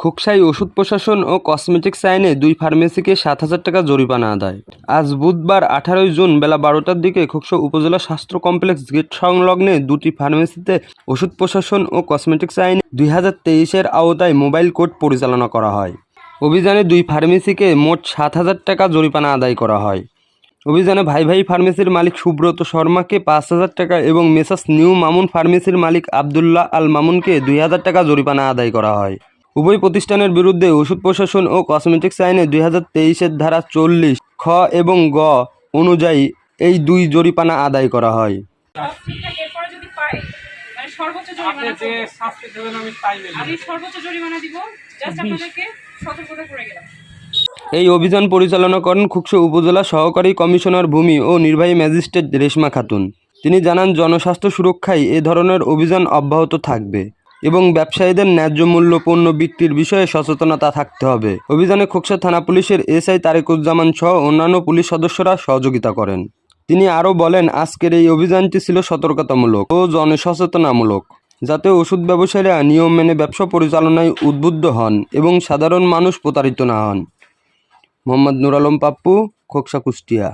খোকসাই ওষুধ প্রশাসন ও কসমেটিক্স আইনে দুই ফার্মেসিকে সাত হাজার টাকা জরিমানা আদায়। আজ বুধবার আঠারোই জুন বেলা বারোটার দিকে খোকসা উপজেলা স্বাস্থ্য কমপ্লেক্স গেট সংলগ্নে দুটি ফার্মেসিতে ওষুধ প্রশাসন ও কসমেটিক্স আইনে দুই হাজার তেইশের আওতায় মোবাইল কোর্ট পরিচালনা করা হয়। অভিযানে দুই ফার্মেসিকে মোট সাত হাজার টাকা জরিমানা আদায় করা হয়। অভিযানে ভাই ভাই ফার্মেসির মালিক সুব্রত শর্মাকে পাঁচ হাজার টাকা এবং মেসাস নিউ মামুন ফার্মেসির মালিক আবদুল্লাহ আল মামুনকে দুই হাজার টাকা জরিমানা আদায় করা হয়। উভয় প্রতিষ্ঠানের বিরুদ্ধে ওষুধ প্রশাসন ও কসমেটিক্স আইনে দুই হাজার তেইশের ধারা চল্লিশ খ এবং গ অনুযায়ী এই দুই জরিপানা আদায় করা হয়। সব ঠিকঠাক এরপরে যদি পাই সর্বোচ্চ জরিমানা যে শাস্তি দেবেন আমি তাই আমি সর্বোচ্চ জরিমানা দিব জাস্ট আপনাদেরকে সতর্কতা করে গেলাম। এই অভিযান পরিচালনা করেন খুকসো উপজেলা সহকারী কমিশনার ভূমি ও নির্বাহী ম্যাজিস্ট্রেট রেশমা খাতুন। তিনি জানান জনস্বাস্থ্য সুরক্ষায় এ ধরনের অভিযান অব্যাহত থাকবে। এবং ব্যবসায়ীদের ন্যায্য মূল্য পণ্য বিক্রির বিষয়ে সচেতনতা থাকতে হবে। অভিযানে খোকসা থানা পুলিশের এসআই তারেকুজ্জামান সহ অন্যান্য পুলিশ সদস্যরা সহযোগিতা করেন। তিনি আরও বলেন, আজকের এই অভিযানটি ছিল সতর্কতামূলক ও জনসচেতনামূলক, যাতে ওষুধ ব্যবসায়ীরা নিয়ম মেনে ব্যবসা পরিচালনায় উদ্বুদ্ধ হন এবং সাধারণ মানুষ প্রতারিত না হন। মোহাম্মদ নুর আলম পাপ্পু, খোকসা কুষ্টিয়া।